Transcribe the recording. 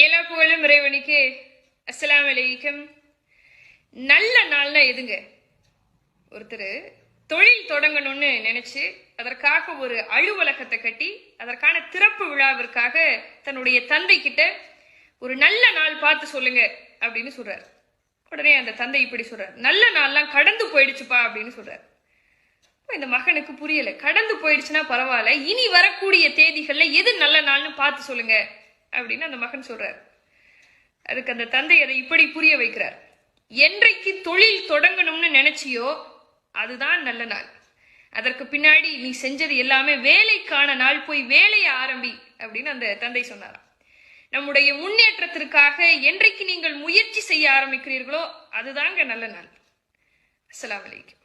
எல்லா புகழும் இறைவனுக்கு அஸ்லாம் வலைக்கம் நல்ல நாள்னா எதுங்க? ஒருத்தர் தொழில் தொடங்கணும்னு நினைச்சு அதற்காக ஒரு அலுவலகத்தை கட்டி அதற்கான திறப்பு விழாவிற்காக தன்னுடைய தந்தை கிட்ட ஒரு நல்ல நாள் பார்த்து சொல்லுங்க அப்படின்னு சொல்றாரு. உடனே அந்த தந்தை இப்படி சொல்றாரு. நல்ல நாள்லாம் கடந்து போயிடுச்சுப்பா அப்படின்னு சொல்றாரு. இந்த மகனுக்கு புரியல. கடந்து போயிடுச்சுன்னா பரவாயில்ல. இனி வரக்கூடிய தேதிகள்ல எது நல்ல நாள்னு பார்த்து சொல்லுங்க. அப்படின்னு அந்த மகன் சொல்றார். அதுக்கு அந்த தந்தை அதை இப்படி புரிய வைக்கிறார். என்றைக்கு தொழில் தொடங்கணும்னு நினைச்சியோ அதுதான் நல்ல நாள். அதற்கு பின்னாடி நீ செஞ்சது எல்லாமே வேலைக்கான நாள் போய் வேலையை ஆரம்பி அப்படின்னு அந்த தந்தை சொன்னாராம். நம்முடைய முன்னேற்றத்திற்காக என்றைக்கு நீங்கள் முயற்சி செய்ய ஆரம்பிக்கிறீர்களோ அதுதாங்க நல்ல நாள். அஸ்லாம் வலைக்கம்